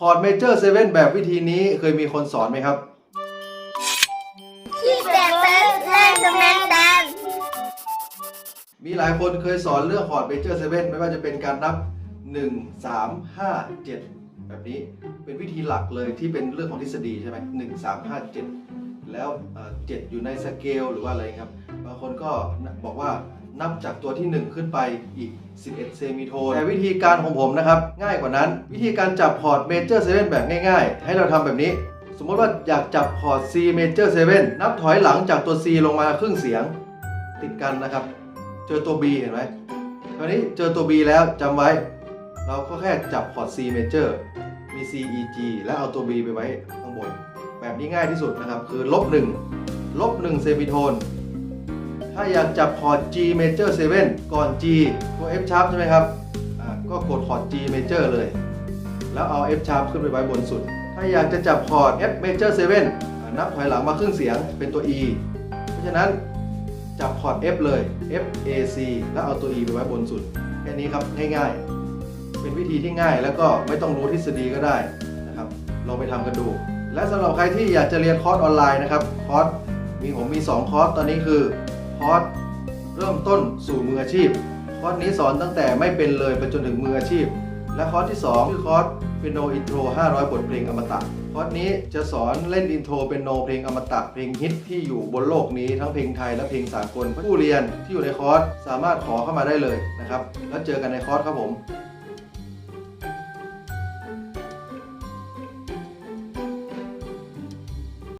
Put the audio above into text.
คอร์ดเมเจอร์เซเว่นแบบวิธีนี้เคยมีคนสอนไหมครับ ที่แบบเป็นเล่นสแมนแดนมีหลายคนเคยสอนเรื่องคอร์ดเมเจอร์เซเว่นไม่ว่าจะเป็นการนับ 1 3 5 7 แบบนี้เป็นวิธีหลักเลยที่เป็นเรื่องของทฤษฎีใช่ไหม1 3 5 7แล้วเอ่อ7อยู่ในสเกลหรือว่าอะไรครับ บางคนก็บอกว่า นับจากตัวที่ 1 ขึ้นไปอีก 11 เซมิโทน แต่วิธีการของผมนะครับ ง่ายกว่านั้น วิธีการจับคอร์ดเมเจอร์เซเว่นแบบง่ายๆ ให้เราทำแบบนี้ สมมติว่าอยากจับคอร์ด C major 7 นับถอยหลังจากตัว C ลงมาครึ่งเสียง ติดกันนะครับ เจอตัว B เห็นไหมคราวนี้เจอตัว B แล้วจำไว้ เราก็แค่จับคอร์ด C major มี C E G แล้วเอาตัว B ไปไว้ข้างบน แบบนี้ง่ายที่สุดนะครับ คือลบ1ลบ1เซมิโทน ถ้าอยากจับคอร์ด G major 7 ก่อน G ตัว F sharp ใช่ไหมครับ ก็กดคอร์ด G major เลย แล้วเอา F sharp ขึ้นไปไว้บนสุด ถ้าอยากจะจับคอร์ด F major 7 นับถอยหลังมาครึ่งเสียงเป็นตัว E เพราะฉะนั้นจับคอร์ด F เลย F A C แล้วเอาตัว E ไปไว้บนสุด แค่นี้ครับง่ายๆ เป็นวิธีที่ง่ายแล้วก็ไม่ต้องรู้ทฤษฎีก็ได้นะครับลองไปทำกันดู และสำหรับใครที่อยากจะเรียนคอร์สออนไลน์นะครับคอร์สมีผมมี 2 คอร์สตอนนี้คือ คอร์สเริ่มต้นสู่มืออาชีพ คอร์สนี้สอนตั้งแต่ไม่เป็นเลยไปจนถึงมืออาชีพ และคอร์สที่ 2 คือคอร์สเป็นโนอินโทร 500 บทเพลงอมตะ คอร์สนี้จะสอนเล่นอินโทรเป็นโนเพลงอมตะเพลงฮิตที่อยู่บนโลกนี้ทั้งเพลงไทยและเพลงสากลผู้เรียนที่อยู่ในคอร์สสามารถขอเข้ามาได้เลยนะครับ แล้วเจอกันในคอร์สครับผม